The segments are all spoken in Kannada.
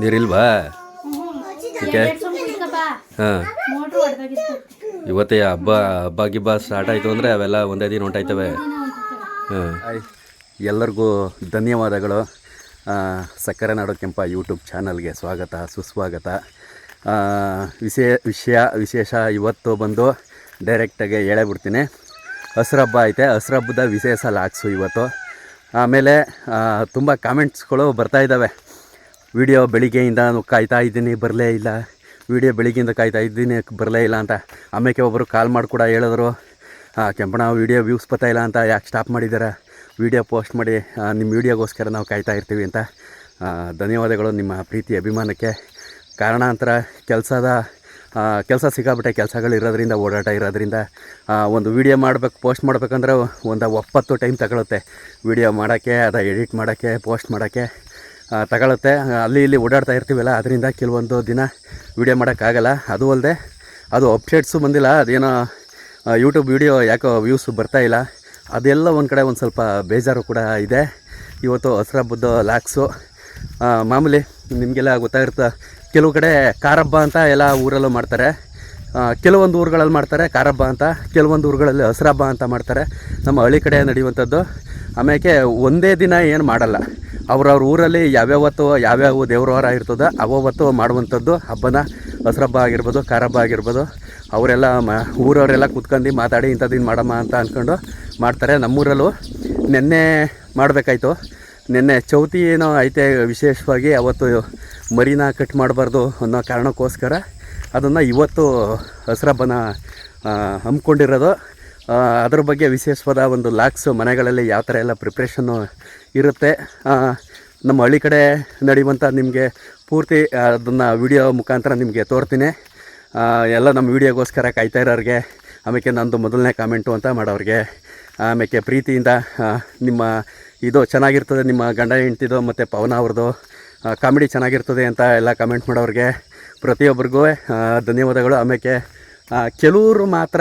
ನೀರಿಲ್ವಾ? ಓಕೆ ಹಾಂ. ಇವತ್ತೇ ಹಬ್ಬ ಹಬ್ಬ ಗಿಬ್ಬ ಸ್ಟಾರ್ಟ್ ಆಯಿತು ಅಂದರೆ ಅವೆಲ್ಲ ಒಂದೇ ದಿನ ಹೊಂಟಾಯ್ತವೆ. ಹಾಂ. ಎಲ್ಲರಿಗೂ ಧನ್ಯವಾದಗಳು. ಸಕ್ಕರೆ ನಾಡು ಕೆಂಪ ಯೂಟ್ಯೂಬ್ ಚಾನಲ್ಗೆ ಸ್ವಾಗತ ಸುಸ್ವಾಗತ. ವಿಶೇ ವಿಷಯ ವಿಶೇಷ ಇವತ್ತು ಬಂದು ಡೈರೆಕ್ಟಾಗಿ ಹೇಳೇ ಬಿಡ್ತೀನಿ. ಹಸ್ರು ಹಬ್ಬ ಐತೆ. ಹಸ್ರು ಹಬ್ಬದ ವಿಶೇಷ ಲಾಕ್ಸು ಇವತ್ತು. ಆಮೇಲೆ ತುಂಬ ಕಾಮೆಂಟ್ಸ್ಗಳು ಬರ್ತಾ ಇದ್ದಾವೆ ವಿಡಿಯೋ ಬೆಳಿಗ್ಗೆಯಿಂದ ಕಾಯ್ತಾ ಇದ್ದೀನಿ, ಬರಲೇ ಇಲ್ಲ. ವಿಡಿಯೋ ಬೆಳಿಗ್ಗೆಯಿಂದ ಕಾಯ್ತಾ ಇದ್ದೀನಿ, ಬರಲೇ ಇಲ್ಲ ಅಂತ. ಆಮೇಲೆ ಒಬ್ಬರು ಕಾಲ್ ಮಾಡಿ ಕೂಡ ಹೇಳಿದ್ರು. ಕೆಂಪಣ ವೀಡಿಯೋ ವ್ಯೂಸ್ ಬರ್ತಾ ಇಲ್ಲ ಅಂತ ಯಾಕೆ ಸ್ಟಾಪ್ ಮಾಡಿದ್ದಾರೆ ವಿಡಿಯೋ ಪೋಸ್ಟ್ ಮಾಡಿ ನಿಮ್ಮ ವಿಡಿಯೋಗೋಸ್ಕರ ನಾವು ಕಾಯ್ತಾ ಇರ್ತೀವಿ ಅಂತ. ಧನ್ಯವಾದಗಳು ನಿಮ್ಮ ಪ್ರೀತಿ, ಅಭಿಮಾನಕ್ಕೆ. ಕಾರಣಾಂತರ ಕೆಲಸದ ಕೆಲಸ ಸಿಕ್ಕಾಬಿಟ್ಟೆ ಕೆಲಸಗಳು ಇರೋದ್ರಿಂದ, ಓಡಾಟ ಇರೋದ್ರಿಂದ ಒಂದು ವಿಡಿಯೋ ಮಾಡಬೇಕು, ಪೋಸ್ಟ್ ಮಾಡಬೇಕಂದ್ರೆ ಒಂದು ಒಪ್ಪತ್ತು ಟೈಮ್ ತಗೊಳುತ್ತೆ. ವಿಡಿಯೋ ಮಾಡೋಕ್ಕೆ, ಅದು ಎಡಿಟ್ ಮಾಡೋಕ್ಕೆ, ಪೋಸ್ಟ್ ಮಾಡೋಕ್ಕೆ. ತಗೊಳುತ್ತೆ. ಅಲ್ಲಿ ಇಲ್ಲಿ ಓಡಾಡ್ತಾ ಇರ್ತೀವಲ್ಲ, ಅದರಿಂದ ಕೆಲವೊಂದು ದಿನ ವೀಡಿಯೋ ಮಾಡೋಕ್ಕಾಗಲ್ಲ. ಅದು ಅಲ್ಲದೆ ಅದು ಅಪ್ಡೇಟ್ಸು ಬಂದಿಲ್ಲ. ಅದೇನೋ ಯೂಟ್ಯೂಬ್ ವಿಡಿಯೋ ಯಾಕೋ ವ್ಯೂಸು ಬರ್ತಾ ಇಲ್ಲ. ಅದೆಲ್ಲ ಒಂದು ಕಡೆ ಒಂದು ಸ್ವಲ್ಪ ಬೇಜಾರು ಕೂಡ ಇದೆ. ಇವತ್ತು ಹಸ್ರ ಹಬ್ಬದ ಲ್ಯಾಕ್ಸು ಮಾಮೂಲಿ ನಿಮಗೆಲ್ಲ ಗೊತ್ತಾಗಿರ್ತ, ಕೆಲವು ಕಡೆ ಕಾರಬ್ಬ ಅಂತ ಎಲ್ಲ ಊರಲ್ಲೂ ಮಾಡ್ತಾರೆ. ಕೆಲವೊಂದು ಊರುಗಳಲ್ಲಿ ಮಾಡ್ತಾರೆ ಕಾರಬ್ಬ ಅಂತ, ಕೆಲವೊಂದು ಊರುಗಳಲ್ಲಿ ಹಸ್ರಬ್ಬ ಅಂತ ಮಾಡ್ತಾರೆ. ನಮ್ಮ ಹಳ್ಳಿ ಕಡೆ ನಡೆಯುವಂಥದ್ದು. ಆಮೇಲೆ ಒಂದೇ ದಿನ ಏನು ಮಾಡಲ್ಲ. ಅವ್ರವ್ರ ಊರಲ್ಲಿ ಯಾವ್ಯಾವತ್ತು ಯಾವ್ಯಾವ ದೇವ್ರವಾರ ಇರ್ತದೆ ಅವತ್ತು ಮಾಡುವಂಥದ್ದು ಹಬ್ಬನ ಹಸ್ರಬ್ಬ ಆಗಿರ್ಬೋದು ಕಾರಬ್ಬ ಆಗಿರ್ಬೋದು. ಅವರೆಲ್ಲ ಮ, ಊರವರೆಲ್ಲ ಕೂತ್ಕೊಂಡು ಮಾತಾಡಿ ಇಂಥದ್ದು ಮಾಡಮ್ಮ ಅಂತ ಅಂದ್ಕೊಂಡು ಮಾಡ್ತಾರೆ. ನಮ್ಮೂರಲ್ಲೂ ನಿನ್ನೆ ಮಾಡಬೇಕಾಯ್ತು. ನಿನ್ನೆ ಚೌತಿ ಏನೋ ಐತೆ ವಿಶೇಷವಾಗಿ ಅವತ್ತು ಮರಿನ ಕಟ್ ಮಾಡಬಾರ್ದು ಅನ್ನೋ ಕಾರಣಕ್ಕೋಸ್ಕರ ಅದನ್ನು ಇವತ್ತು ಹಸ್ರಬ್ಬನ ಹಮ್ಮಿಕೊಂಡಿರೋದು. ಅದ್ರ ಬಗ್ಗೆ ವಿಶೇಷವಾದ ಒಂದು ಲಾಕ್ಸ್, ಮನೆಗಳಲ್ಲಿ ಯಾವ ಥರ ಎಲ್ಲ ಪ್ರಿಪ್ರೇಷನ್ನು ಇರುತ್ತೆ. ನಮ್ಮ ಹಳ್ಳಿ ಕಡೆ ನಡೆಯುವಂಥ ನಿಮಗೆ ಪೂರ್ತಿ ಅದನ್ನು ವಿಡಿಯೋ ಮುಖಾಂತರ ನಿಮಗೆ ತೋರ್ತೀನಿ. ಎಲ್ಲ ನಮ್ಮ ವಿಡಿಯೋಗೋಸ್ಕರ ಕಾಯ್ತಾ ಇರೋರಿಗೆ ಆಮೇಲೆ ನಂದು ಮೊದಲನೇ ಕಾಮೆಂಟು ಅಂತ ಮಾಡೋರಿಗೆ ಆಮೇಲೆ ಪ್ರೀತಿಯಿಂದ ನಿಮ್ಮ ಇದು ಚೆನ್ನಾಗಿರ್ತದೆ, ನಿಮ್ಮ ಗಂಡ ಹೆಂಡ್ತಿದು ಮತ್ತು ಪವನ ಅವ್ರದ್ದು ಕಾಮಿಡಿ ಚೆನ್ನಾಗಿರ್ತದೆ ಅಂತ ಎಲ್ಲ ಕಮೆಂಟ್ ಮಾಡೋರಿಗೆ ಪ್ರತಿಯೊಬ್ಬರಿಗೂ ಧನ್ಯವಾದಗಳು. ಆಮೇಲೆ ಕೆಲವರು ಮಾತ್ರ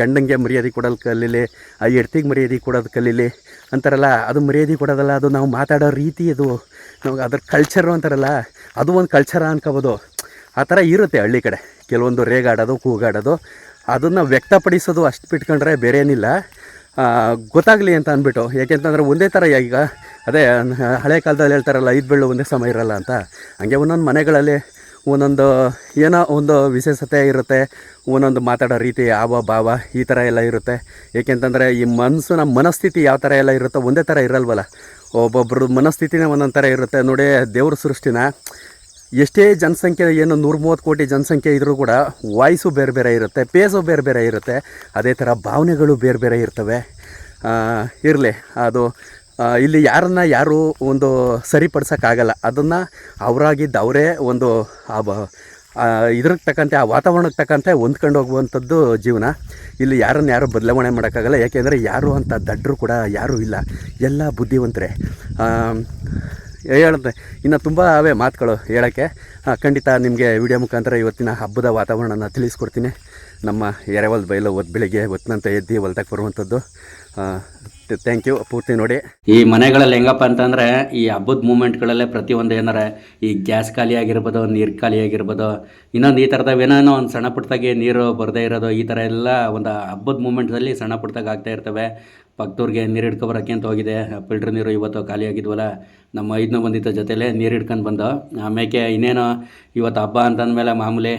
ಗಂಡಂಗೆ ಮರ್ಯಾದೆ ಕೊಡೋದು ಕಲೀಲಿ, ಆ ಹೆಡ್ತಿಗೆ ಮರ್ಯಾದೆ ಕೊಡೋದು ಕಲೀಲಿ ಅಂತಾರಲ್ಲ, ಅದು ಮರ್ಯಾದೆ ಕೊಡೋದಲ್ಲ, ಅದು ನಾವು ಮಾತಾಡೋ ರೀತಿ ಅದು. ನಮ್ಗೆ ಅದ್ರ ಕಲ್ಚರು ಅಂತಾರಲ್ಲ, ಅದು ಒಂದು ಕಲ್ಚರ ಅನ್ಕೋಬೋದು. ಆ ಥರ ಇರುತ್ತೆ ಹಳ್ಳಿ ಕಡೆ. ಕೆಲವೊಂದು ರೇಗಾಡೋದು, ಕೂಗಾಡೋದು, ಅದನ್ನು ವ್ಯಕ್ತಪಡಿಸೋದು ಅಷ್ಟು ಬಿಟ್ಕೊಂಡ್ರೆ ಬೇರೆ ಏನಿಲ್ಲ ಗೊತ್ತಾಗಲಿ ಅಂತ ಅಂದ್ಬಿಟ್ಟು. ಯಾಕೆಂತಂದ್ರೆ ಒಂದೇ ಥರ ಈಗ, ಅದೇ, ಹಳೆ ಕಾಲದಲ್ಲಿ ಹೇಳ್ತಾರಲ್ಲ, ಐದು ಬೆಳ್ಳು ಒಂದೇ ಸಮ ಇರಲ್ಲ ಅಂತ. ಹಂಗೆ ಒಂದೊಂದು ಮನೆಗಳಲ್ಲಿ ಒಂದೊಂದು ಏನೋ ಒಂದು ವಿಶೇಷತೆ ಇರುತ್ತೆ, ಒಂದೊಂದು ಮಾತಾಡೋ ರೀತಿ, ಹಾವ, ಭಾವ ಈ ಥರ ಎಲ್ಲ ಇರುತ್ತೆ. ಏಕೆಂತಂದರೆ ಈ ಮನಸ್ಸಿನ ಮನಸ್ಥಿತಿ ಯಾವ ಥರ ಎಲ್ಲ ಇರುತ್ತೋ ಒಂದೇ ಥರ ಇರಲ್ವಲ್ಲ. ಒಬ್ಬೊಬ್ಬರು ಮನಸ್ಥಿತಿನೇ ಒಂದೊಂದು ಥರ ಇರುತ್ತೆ. ನೋಡಿ, ದೇವ್ರ ಸೃಷ್ಟಿನ ಎಷ್ಟೇ ಜನಸಂಖ್ಯೆ, ಏನು ನೂರ ಮೂವತ್ತು ಕೋಟಿ ಜನಸಂಖ್ಯೆ ಇದ್ದರೂ ಕೂಡ ವಾಯ್ಸು ಬೇರೆ ಬೇರೆ ಇರುತ್ತೆ, ಪೇಸು ಬೇರೆ ಬೇರೆ ಇರುತ್ತೆ. ಅದೇ ಥರ ಭಾವನೆಗಳು ಬೇರೆ ಬೇರೆ ಇರ್ತವೆ. ಇರಲಿ, ಅದು ಇಲ್ಲಿ ಯಾರನ್ನ ಯಾರು ಒಂದು ಸರಿಪಡಿಸೋಕ್ಕಾಗಲ್ಲ. ಅದನ್ನು ಅವರಾಗಿದ್ದು ಅವರೇ ಒಂದು ಆ ಬ ಇದ್ರಿಗೆ ತಕ್ಕಂತೆ, ಆ ವಾತಾವರಣಕ್ಕೆ ತಕ್ಕಂತೆ ಹೊಂದ್ಕೊಂಡು ಹೋಗುವಂಥದ್ದು ಜೀವನ. ಇಲ್ಲಿ ಯಾರನ್ನು ಯಾರು ಬದಲಾವಣೆ ಮಾಡೋಕ್ಕಾಗಲ್ಲ. ಯಾಕೆಂದರೆ ಯಾರು ಅಂತ ದಡ್ಡರು ಕೂಡ ಯಾರೂ ಇಲ್ಲ. ಎಲ್ಲ ಬುದ್ಧಿವಂತರೇ. ಹೇಳುತ್ತೆ ಇನ್ನು ತುಂಬ ಅವೇ ಮಾತುಗಳು ಹೇಳೋಕ್ಕೆ. ಖಂಡಿತ ನಿಮಗೆ ವಿಡಿಯೋ ಮುಖಾಂತರ ಇವತ್ತಿನ ಹಬ್ಬದ ವಾತಾವರಣನ ತಿಳಿಸ್ಕೊಡ್ತೀನಿ. ನಮ್ಮ ಎರೆವಲ್ ಬೈಲು ಹೊತ್ತು ಬೆಳಿಗ್ಗೆ ಹೊತ್ತಿನಂತ ಎದ್ದು ಹೊಲ್ದಾಗ ಬರುವಂಥದ್ದು. ಥ್ಯಾಂಕ್ ಯು ಪೂರ್ತಿ ನೋಡಿ. ಈ ಮನೆಗಳಲ್ಲಿ ಹೆಂಗಪ್ಪ ಅಂತಂದರೆ ಈ ಹಬ್ಬದ ಮೂಮೆಂಟ್ಗಳಲ್ಲೇ ಪ್ರತಿಯೊಂದು ಏನಾರ ಈ ಗ್ಯಾಸ್ ಖಾಲಿ ಆಗಿರ್ಬೋದು ನೀರು ಖಾಲಿ ಆಗಿರ್ಬೋದು ಇನ್ನೊಂದು ಈ ಥರದವು ಏನೇನೋ ಒಂದು ಸಣ್ಣ ಪುಟ್ಟದಾಗಿ ನೀರು ಬರದೇ ಇರೋದು, ಈ ಥರ ಎಲ್ಲ ಒಂದು ಹಬ್ಬದ ಮೂಮೆಂಟ್ದಲ್ಲಿ ಸಣ್ಣ ಪುಟ್ಟದಾಗ ಆಗ್ತಾ ಇರ್ತವೆ. ಪಕ್ಕದವ್ರಿಗೆ ನೀರು ಹಿಡ್ಕೊಬರೋಕ್ಕೆ ಅಂತ ಹೋಗಿದೆ? ಫಿಲ್ಟ್ರ್ ನೀರು ಇವತ್ತು ಖಾಲಿ ಆಗಿದ್ವಲ್ಲ ನಮ್ಮ ಐದನೂ ಬಂದಿದ್ದ ಜೊತೆಲೇ ನೀರು ಹಿಡ್ಕೊಂಡು ಬಂದು ಆಮೇಲೆ ಇನ್ನೇನು ಇವತ್ತು ಹಬ್ಬ ಅಂತಂದಮೇಲೆ ಮಾಮೂಲಿ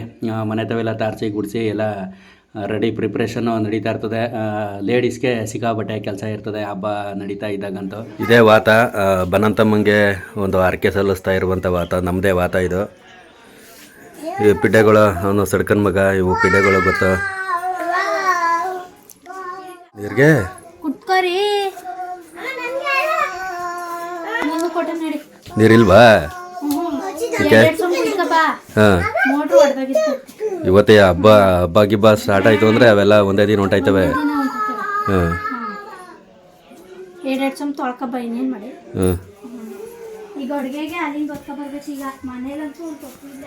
ಮನೆ ತವೆಲ್ಲ ತಾರ್ಸಿ ಗುಡಿಸಿ ಎಲ್ಲ ರೆಡಿ ಪ್ರಿಪ್ರೇಷನ್ನು ನಡೀತಾ ಇರ್ತದೆ. ಲೇಡೀಸ್ಗೆ ಸಿಕ್ಕಾಬಟ್ಟೆ ಕೆಲಸ ಇರ್ತದೆ ಹಬ್ಬ ನಡೀತಾ ಇದ್ದಾಗಂತೂ. ಇದೇ ವಾತ ಬನಂತಮ್ಮಂಗೆ ಒಂದು ಆರ್ಕೆ ಸಲ್ಲಿಸ್ತಾ ಇರುವಂಥ ವಾತ ನಮ್ಮದೇ ವಾತ ಇದು. ಈ ಪಿಡ್ಡೆಗಳು ಅವನು ಸಡ್ಕನ್ ಮಗ ಇವು ಪಿಡ್ಡೆಗಳು ಗೊತ್ತು? ನಡಿ. ನೀರಿಲ್ವಾ? ಹಾಂ. ಮೋಟ್ರ್ ಹೊಡೆದಾಗಿತ್ತು. ಇವತ್ತೇ ಹಬ್ಬ ಹಬ್ಬ ಗಿಬ್ಬ ಸ್ಟಾರ್ಟ್ ಆಯಿತು ಅಂದರೆ ಅವೆಲ್ಲ ಒಂದೇ ದಿನ ಹೊಂಟಾಯ್ತವೆ. ದಿನ ಹೊಂಟೋಗ್ತವೆ. ಹಾಂ. ಎರಡೆರಡು ಸಮ ತೊಳ್ಕೊಬ ಇನ್ನೇನು ಮಾಡಿ? ಹಾಂ. ಈಗ ಅಡುಗೆಗೆ ಅಲ್ಲಿಂದ ಬರ್ಕೊ ಬರ್ಬೇಕು. ಈಗ ಮನೇಲಂತೂ ಒಂದು ತಪ್ಪಿಲ್ಲ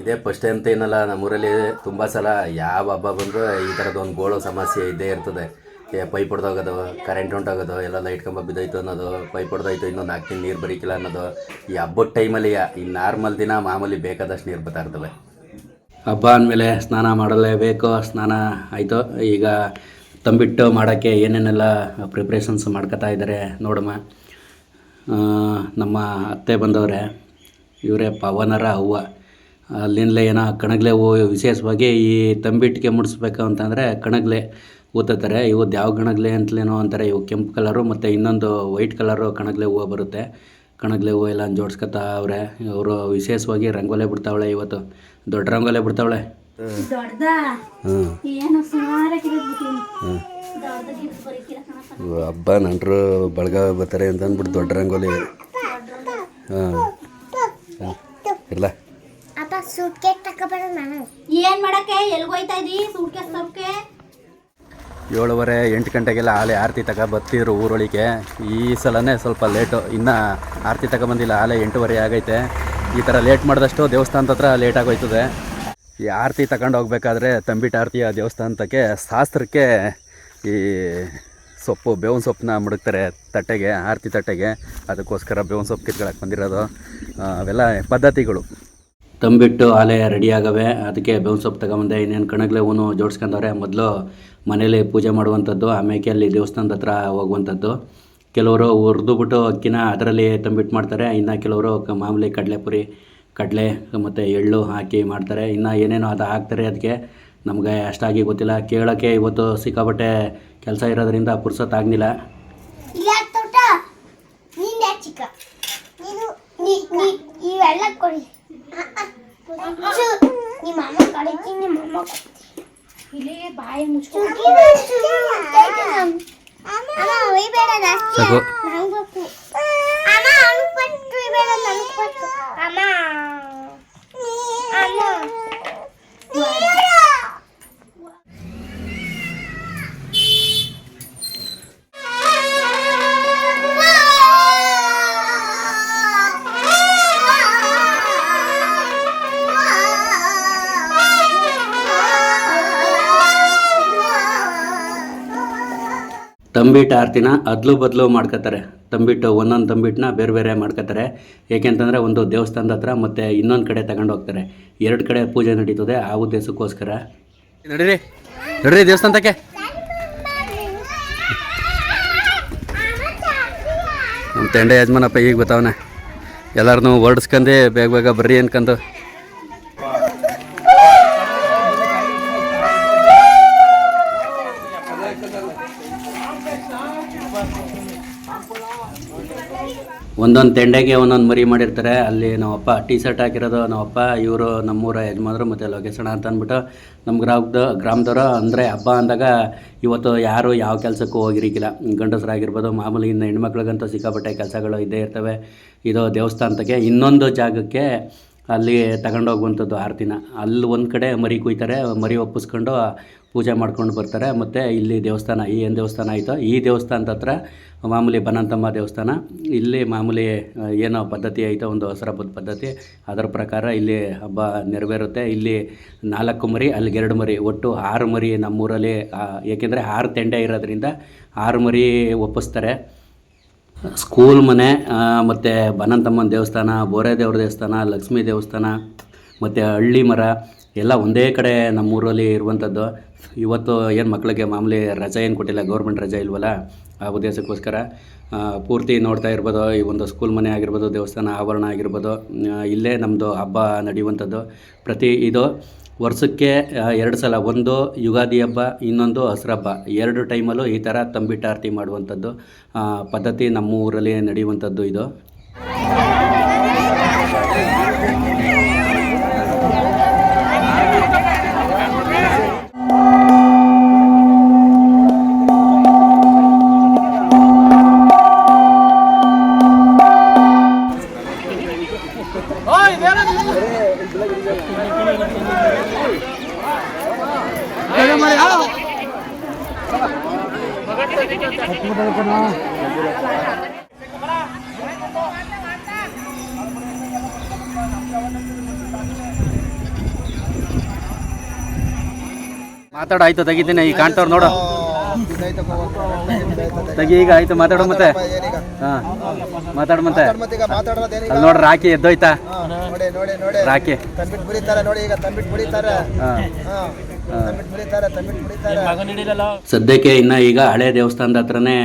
ಇದೇ ಫಸ್ಟ್ ಅಂತ ಏನಲ್ಲ ನಮ್ಮೂರಲ್ಲಿ ತುಂಬ ಸಲ ಯಾವ ಹಬ್ಬ ಬಂದರೂ ಈ ತರದ ಒಂದು ಗೋಳು ಸಮಸ್ಯೆ ಇದ್ದೇ ಇರ್ತದೆ. ಏ ಪೈಪ್ ಹೊಡೆದೋಗೋದು ಕರೆಂಟ್ ಹೊಂಟೋಗೋದು ಎಲ್ಲ ಲೈಟ್ ಕಂಬ ಬಿದ್ದೋಯ್ತು ಅನ್ನೋದು ಪೈಪ್ ಹೊಡೆದೋಯ್ತು ಇನ್ನೊಂದು ನಾಲ್ಕು ದಿನ ನೀರು ಬರೀಕಿಲ್ಲ ಅನ್ನೋದು. ಈ ಹಬ್ಬದ ಟೈಮಲ್ಲಿ ಈ ನಾರ್ಮಲ್ ದಿನ ಮಾಮೂಲಿ ಬೇಕಾದಷ್ಟು ನೀರು ಬರ್ತಾ ಇರ್ತವೆ. ಹಬ್ಬ ಅಂದಮೇಲೆ ಸ್ನಾನ ಮಾಡಲೇಬೇಕು. ಸ್ನಾನ ಆಯಿತು. ಈಗ ತಂಬಿಟ್ಟು ಮಾಡೋಕ್ಕೆ ಏನೇನೆಲ್ಲ ಪ್ರಿಪ್ರೇಷನ್ಸ್ ಮಾಡ್ಕೋತಾ ಇದ್ದಾರೆ ನೋಡಮ್ಮ. ನಮ್ಮ ಅತ್ತೆ ಬಂದವರೇ, ಇವರೇ ಪವನರ ಅವ್ವ. ಅಲ್ಲಿಂದಲೇ ಏನೋ ಕಣಗ್ಲೆ ಹೂ ವಿಶೇಷವಾಗಿ ಈ ತಂಬಿಟ್ಟಿಗೆ ಮುಡಿಸ್ಬೇಕು ಅಂತಂದರೆ ಕಣಗ್ಲೆ ಊತತಾರೆ ಇವತ್ತು ಯಾವ ಕಣಗ್ಲೆ ಅಂತಲೇನೋ ಅಂತಾರೆ. ಇವು ಕೆಂಪು ಕಲರು ಮತ್ತು ಇನ್ನೊಂದು ವೈಟ್ ಕಲರು ಕಣಗ್ಲೆ ಹೂವು ಬರುತ್ತೆ. ಕಣಗ್ಲೆ ಹೂವು ಎಲ್ಲ ಜೋಡಿಸ್ಕೊತಾ ಅವ್ರೆ. ಅವರು ವಿಶೇಷವಾಗಿ ರಂಗೋಲೆ ಬಿಡ್ತಾವಳೆ ಇವತ್ತು. ದೊಡ್ಡ ರಂಗೋಲೆ ಬಿಡ್ತಾವಳೆ. ಹಬ್ಬ ನಂಟರು ಬಳಗ ಬರ್ತಾರೆ ಅಂತ ಅಂದ್ಬಿಟ್ಟು ದೊಡ್ಡ ರಂಗೋಲಿ. ಹಾಂ ಇಲ್ಲ ಏನು ಸೂಟ್ ಕೇಕ್ ತಗೊಬರೋಣ ನಾನು ಏನ್ ಮಾಡಕ್ಕೆ? ಎಲ್ಗೋಯ್ತಾ ಇದಿ? ಸೂಟ್ಕೇಸ್ ತಪ್ಪಕ್ಕೆ ಏಳುವರೆ, ಎಂಟು ಗಂಟೆಗೆಲ್ಲ ಆಲೆ ಆರತಿ ತಗ ಬರ್ತಿದ್ರು ಊರೊಳಿಗೆ. ಈ ಸಲನೇ ಸ್ವಲ್ಪ ಲೇಟು ಇನ್ನು ಆರತಿ ತಗೊಬಂದಿಲ್ಲ ಆಲೆ ಎಂಟೂವರೆ ಆಗೈತೆ. ಈ ಥರ ಲೇಟ್ ಮಾಡಿದಷ್ಟು ದೇವಸ್ಥಾನದ ಹತ್ರ ಲೇಟ್ ಆಗೋಯ್ತದೆ. ಈ ಆರತಿ ತಗೊಂಡು ಹೋಗ್ಬೇಕಾದ್ರೆ ತಂಬಿಟ್ಟು ಆರತಿ ಆ ದೇವಸ್ಥಾನಕ್ಕೆ ಶಾಸ್ತ್ರಕ್ಕೆ ಈ ಸೊಪ್ಪು, ಬೇವಿನ ಸೊಪ್ಪನ್ನ ಮುಡುಕ್ತಾರೆ ತಟ್ಟೆಗೆ, ಆರತಿ ತಟ್ಟೆಗೆ. ಅದಕ್ಕೋಸ್ಕರ ಬೇವಿನ ಸೊಪ್ಪು ಕಿತ್ಕೊಳಕ್ಕೆ ಬಂದಿರೋದು. ಅವೆಲ್ಲ ಪದ್ಧತಿಗಳು. ತಂಬಿಟ್ಟು ಆಲೆ ರೆಡಿ ಆಗವೆ. ಅದಕ್ಕೆ ಬೇವಿನ ಸೊಪ್ಪು ತಗೊಂಬಂದೆ, ಇನ್ನೇನು ಕಣಗ್ಲೆ ಹೂನು ಜೋಡಿಸ್ಕೊಂಡವ್ರೆ, ಮೊದಲು ಮನೇಲಿ ಪೂಜೆ ಮಾಡುವಂಥದ್ದು ಆಮೇಲೆ ಅಲ್ಲಿ ದೇವಸ್ಥಾನದ ಹತ್ರ ಹೋಗುವಂಥದ್ದು. ಕೆಲವರು ಹುರಿದು ಬಿಟ್ಟು ಅಕ್ಕಿನ ಅದರಲ್ಲಿ ತಂಬಿಟ್ಟು ಮಾಡ್ತಾರೆ. ಇನ್ನು ಕೆಲವರು ಮಾಮೂಲಿ ಕಡಲೆಪುರಿ, ಕಡಲೆ, ಮತ್ತು ಎಳ್ಳು ಹಾಕಿ ಮಾಡ್ತಾರೆ. ಇನ್ನು ಏನೇನೋ ಅದು ಹಾಕ್ತಾರೆ. ಅದಕ್ಕೆ ನಮಗೆ ಅಷ್ಟಾಗಿ ಗೊತ್ತಿಲ್ಲ. ಕೇಳೋಕ್ಕೆ ಇವತ್ತು ಸಿಕ್ಕಾಪಟ್ಟೆ ಕೆಲಸ ಇರೋದ್ರಿಂದ ಪುರ್ಸೊತ್ತಾಗಲಿಲ್ಲ ಇವೆಲ್ಲ ಕೊಡಿ. ನಿಮ್ಮ ಅಮ್ಮ ಕಡಿತೀನಿ ನಿಮ್ಮ ಅಮ್ಮ ಇಲ್ಲಿ দেখো। ತಂಬಿಟ್ಟು ಆರತಿನ ಅದ್ಲು ಬದಲು ಮಾಡ್ಕೋತಾರೆ ತಂಬಿಟ್ಟು ಒಂದೊಂದು ತಂಬಿಟ್ಟನ್ನ ಬೇರೆ ಬೇರೆ ಮಾಡ್ಕೋತಾರೆ ಏಕೆಂತಂದರೆ ಒಂದು ದೇವಸ್ಥಾನದ ಹತ್ರ ಮತ್ತು ಇನ್ನೊಂದು ಕಡೆ ತಗೊಂಡು ಹೋಗ್ತಾರೆ. ಎರಡು ಕಡೆ ಪೂಜೆ ನಡೀತದೆ, ಆ ಉದ್ದೇಶಕ್ಕೋಸ್ಕರ. ನಡೀರಿ ನಡೀರಿ ದೇವಸ್ಥಾನಕ್ಕೆ. ನಮ್ಮ ತಂಡೆ ಯಜಮಾನಪ್ಪ ಈಗ ಬರ್ತಾವನೆ ಎಲ್ಲರನ್ನೂ ಹೊರಡಿಸ್ಕಂಡು ಬೇಗ ಬೇಗ ಬರ್ರಿ ಅನ್ಕಂದು. ಒಂದೊಂದು ತೆಂಡೆಗೆ ಒಂದೊಂದು ಮರಿ ಮಾಡಿರ್ತಾರೆ. ಅಲ್ಲಿ ನಮ್ಮಪ್ಪ ಟೀ ಶರ್ಟ್ ಹಾಕಿರೋದು, ನಮ್ಮಪ್ಪ, ಇವರು ನಮ್ಮೂರ ಯಜಮಾನರು ಮತ್ತು ಲೋಕೇಶಣ್ಣ ಅಂತ ಅಂದ್ಬಿಟ್ಟು ನಮ್ಮ ಗ್ರಾಮದ, ಗ್ರಾಮದವರು ಅಂದರೆ ಹಬ್ಬ ಅಂದಾಗ ಇವತ್ತು ಯಾರು ಯಾವ ಕೆಲಸಕ್ಕೂ ಹೋಗಿರಿಕಿಲ್ಲ. ಗಂಡಸರಾಗಿರ್ಬೋದು ಮಾಮೂಲಿ ಇನ್ನು ಹೆಣ್ಮಕ್ಳಿಗಂತೂ ಸಿಕ್ಕಾಪಟ್ಟೆ ಕೆಲಸಗಳು ಇದ್ದೇ ಇರ್ತವೆ. ಇದು ದೇವಸ್ಥಾನಕ್ಕೆ ಇನ್ನೊಂದು ಜಾಗಕ್ಕೆ ಅಲ್ಲಿ ತಗೊಂಡೋಗುವಂಥದ್ದು ಆರತಿನ. ಅಲ್ಲಿ ಒಂದು ಕಡೆ ಮರಿ ಕುಯ್ತಾರೆ, ಮರಿ ಒಪ್ಪಿಸ್ಕೊಂಡು ಪೂಜೆ ಮಾಡ್ಕೊಂಡು ಬರ್ತಾರೆ. ಮತ್ತು ಇಲ್ಲಿ ದೇವಸ್ಥಾನ, ಈ ಏನು ದೇವಸ್ಥಾನ ಆಯಿತೋ, ಈ ದೇವಸ್ಥಾನದ ಹತ್ರ ಮಾಮೂಲಿ ಬನಂತಮ್ಮ ದೇವಸ್ಥಾನ. ಇಲ್ಲಿ ಮಾಮೂಲಿ ಏನೋ ಪದ್ಧತಿ ಐತೆ ಒಂದು ಹಸ್ರ ಪದ್ಧತಿ, ಅದರ ಪ್ರಕಾರ ಇಲ್ಲಿ ಹಬ್ಬ ನೆರವೇರುತ್ತೆ. ಇಲ್ಲಿ ನಾಲ್ಕು ಮರಿ ಅಲ್ಲಿಗೆ ಎರಡು ಮರಿ, ಒಟ್ಟು ಆರು ಮರಿ ನಮ್ಮೂರಲ್ಲಿ ಏಕೆಂದರೆ ಆರು ತೆಂಡೆ ಇರೋದ್ರಿಂದ ಆರು ಮರಿ ಒಪ್ಪಿಸ್ತಾರೆ. ಸ್ಕೂಲ್ ಮನೆ ಮತ್ತು ಬನಂತಮ್ಮನ ದೇವಸ್ಥಾನ ಬೋರೆ ದೇವ್ರ ದೇವಸ್ಥಾನ, ಲಕ್ಷ್ಮೀ ದೇವಸ್ಥಾನ, ಮತ್ತು ಹಳ್ಳಿ ಮರ, ಎಲ್ಲ ಒಂದೇ ಕಡೆ ನಮ್ಮೂರಲ್ಲಿ ಇರುವಂಥದ್ದು. ಇವತ್ತು ಏನು ಮಕ್ಕಳಿಗೆ ಮಾಮೂಲಿ ರಜೆ ಏನು ಕೊಟ್ಟಿಲ್ಲ, ಗೌರ್ಮೆಂಟ್ ರಜೆ ಇಲ್ವಲ್ಲ ಆ ಉದ್ದೇಶಕ್ಕೋಸ್ಕರ ಪೂರ್ತಿ ನೋಡ್ತಾ ಇರ್ಬೋದು. ಈ ಒಂದು ಸ್ಕೂಲ್ ಮನೆ ಆಗಿರ್ಬೋದು, ದೇವಸ್ಥಾನ ಆವರಣ ಆಗಿರ್ಬೋದು ಇಲ್ಲೇ ನಮ್ಮದು ಹಬ್ಬ ನಡೆಯುವಂಥದ್ದು. ಪ್ರತಿ ಇದು ವರ್ಷಕ್ಕೆ ಎರಡು ಸಲ, ಒಂದು ಯುಗಾದಿ ಹಬ್ಬ, ಇನ್ನೊಂದು ಹಸ್ರ ಹಬ್ಬ. ಎರಡು ಟೈಮಲ್ಲೂ ಈ ಥರ ತಂಬಿಟ್ಟಾರ್ತಿ ಮಾಡುವಂಥದ್ದು ಪದ್ಧತಿ ನಮ್ಮ ಊರಲ್ಲಿ ನಡೆಯುವಂಥದ್ದು ಇದು. ಮಾತಾಡೋ, ಆಯ್ತು, ತೆಗಿತೀನಿ. ಈಗ ಕಾಣ್ತವ್ರು ನೋಡು. ತಗಿ, ಈಗ ಆಯ್ತು, ಮಾತಾಡು ಮತ್ತೆ. ಹಾ, ಮಾತಾಡು ಮತ್ತೆ. ಅಲ್ಲಿ ನೋಡ್ರಿ ರಾಕಿ ಎದ್ದೋಯ್ತಾ? ರಾಕಿ ಸದ್ಯಕ್ಕೆ ಇನ್ನು ಈಗ ಹಳೆ ದೇವಸ್ಥಾನದ ಹತ್ರನೇ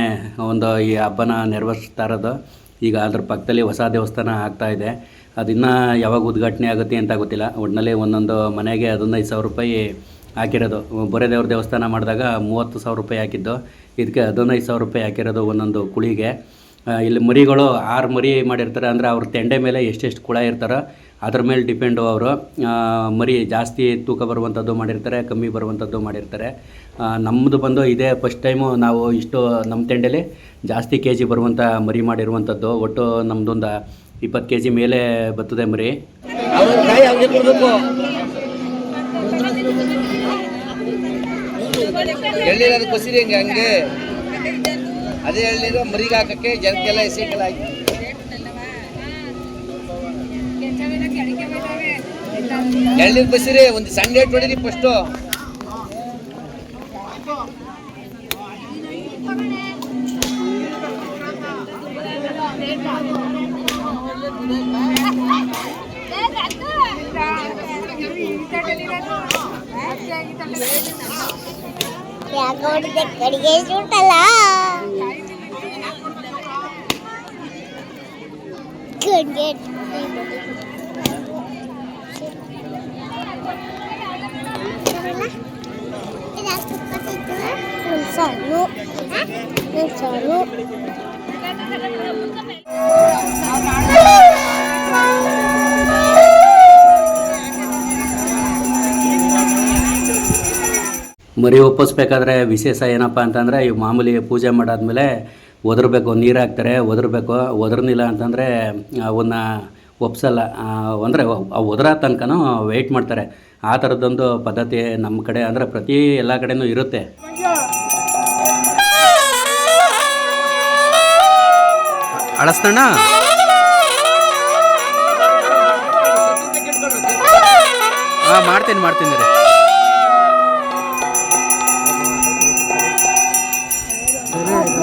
ಒಂದು ಈ ಹಬ್ಬನ ನೆರವೇರಿಸ್ತಾ ಇರೋದು. ಈಗ ಅದ್ರ ಪಕ್ಕದಲ್ಲಿ ಹೊಸ ದೇವಸ್ಥಾನ ಆಗ್ತಾ ಇದೆ. ಅದಿನ್ನ ಯಾವಾಗ ಉದ್ಘಾಟನೆ ಆಗುತ್ತೆ ಅಂತ ಗೊತ್ತಿಲ್ಲ. ಒಟ್ಟಿನಲ್ಲಿ ಒಂದೊಂದು ಮನೆಗೆ ಹದಿನೈದು ಸಾವಿರ ರೂಪಾಯಿ ಹಾಕಿರೋದು. ಬೊರೆದೇವ್ರ ದೇವಸ್ಥಾನ ಮಾಡಿದಾಗ ಮೂವತ್ತು ಸಾವಿರ ರೂಪಾಯಿ ಹಾಕಿದ್ದು. ಇದಕ್ಕೆ ಹದಿನೈದು ಸಾವಿರ ರೂಪಾಯಿ ಹಾಕಿರೋದು ಒಂದೊಂದು ಕುಳಿಗೆ. ಇಲ್ಲಿ ಮರಿಗಳು ಆರು ಮರಿ ಮಾಡಿರ್ತಾರೆ. ಅಂದರೆ ಅವ್ರ ತೆಂಡೆ ಮೇಲೆ ಎಷ್ಟೆಷ್ಟು ಕುಳ ಇರ್ತಾರೋ ಅದ್ರ ಮೇಲೆ ಡಿಪೆಂಡು ಅವರು. ಮರಿ ಜಾಸ್ತಿ ತೂಕ ಬರುವಂಥದ್ದು ಮಾಡಿರ್ತಾರೆ, ಕಮ್ಮಿ ಬರುವಂಥದ್ದು ಮಾಡಿರ್ತಾರೆ. ನಮ್ಮದು ಬಂದು ಇದೇ ಫಸ್ಟ್ ಟೈಮು ನಾವು ಇಷ್ಟು ನಮ್ಮ ತೆಂಡೆಲಿ ಜಾಸ್ತಿ ಕೆ ಜಿ ಬರುವಂಥ ಮರಿ ಮಾಡಿರುವಂಥದ್ದು. ಒಟ್ಟು ನಮ್ಮದೊಂದು ಇಪ್ಪತ್ತು ಕೆ ಜಿ ಮೇಲೆ ಬರ್ತದೆ ಮರಿ. ಎಳ್ನೀರು ಬಸಿರಿ ಹಂಗೆ ಹಂಗೆ? ಅದೇ ಎಳ್ನೀರು ಮರಿಗೆ ಹಾಕಕ್ಕೆ ಜನಕ್ಕೆಲ್ಲ ಎಸೆಗೆಲ್ಲ ಹಾಕಿ ಎಳ್ನೀರು ಬಸಿರಿ ಒಂದು ಸಣ್ಣ ಏಟ್ ಹೊಡೀರಿ ಫಸ್ಟು బ్యాగ్ ఒకటి ఎక్కడికే చూడాలా నిల్చాను నిల్చాను ಮರಿ ಒಪ್ಪಿಸ್ಬೇಕಾದ್ರೆ ವಿಶೇಷ ಏನಪ್ಪ ಅಂತಂದರೆ ಈ ಮಾಮೂಲಿ ಪೂಜೆ ಮಾಡಾದ್ಮೇಲೆ ಒದರಬೇಕು ನೀರು ಹಾಕ್ತಾರೆ ಒದರಬೇಕು ಒದರ್ನಿಲ್ಲ ಅಂತಂದರೆ ಅವನ್ನ ಒಪ್ಸಲ್ಲ. ಅಂದರೆ ಆ ಒದರ ತನಕನೂ ವೆಯ್ಟ್ ಮಾಡ್ತಾರೆ. ಆ ಥರದ್ದೊಂದು ಪದ್ಧತಿ ನಮ್ಮ ಕಡೆ ಅಂದರೆ ಪ್ರತಿ ಎಲ್ಲ ಕಡೆನೂ ಇರುತ್ತೆ. ಅಳಸ್ತಣ್ಣ ಹಾಂ ಮಾಡ್ತೀನಿ ಮಾಡ್ತೀನಿ. ರೀ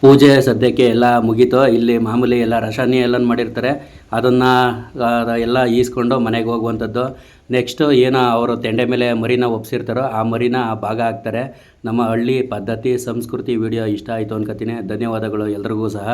ಪೂಜೆ ಸದ್ಯಕ್ಕೆ ಎಲ್ಲ ಮುಗೀತು. ಇಲ್ಲಿ ಮಾಮೂಲಿ ಎಲ್ಲ ರಶಾನಿ ಎಲ್ಲ ಮಾಡಿರ್ತಾರೆ. ಅದನ್ನು ಎಲ್ಲ ಈಸ್ಕೊಂಡು ಮನೆಗೆ ಹೋಗುವಂಥದ್ದು. ನೆಕ್ಸ್ಟು ಏನೋ ಅವರು ತೆಂಡೆ ಮೇಲೆ ಮರಿನ ಒಪ್ಸಿರ್ತಾರೋ ಆ ಮರಿನ ಭಾಗ ಹಾಕ್ತಾರೆ. ನಮ್ಮ ಹಳ್ಳಿ ಪದ್ಧತಿ, ಸಂಸ್ಕೃತಿ ವಿಡಿಯೋ ಇಷ್ಟ ಆಯಿತು ಅನ್ಕೋತೀನಿ. ಧನ್ಯವಾದಗಳು ಎಲ್ರಿಗೂ ಸಹ.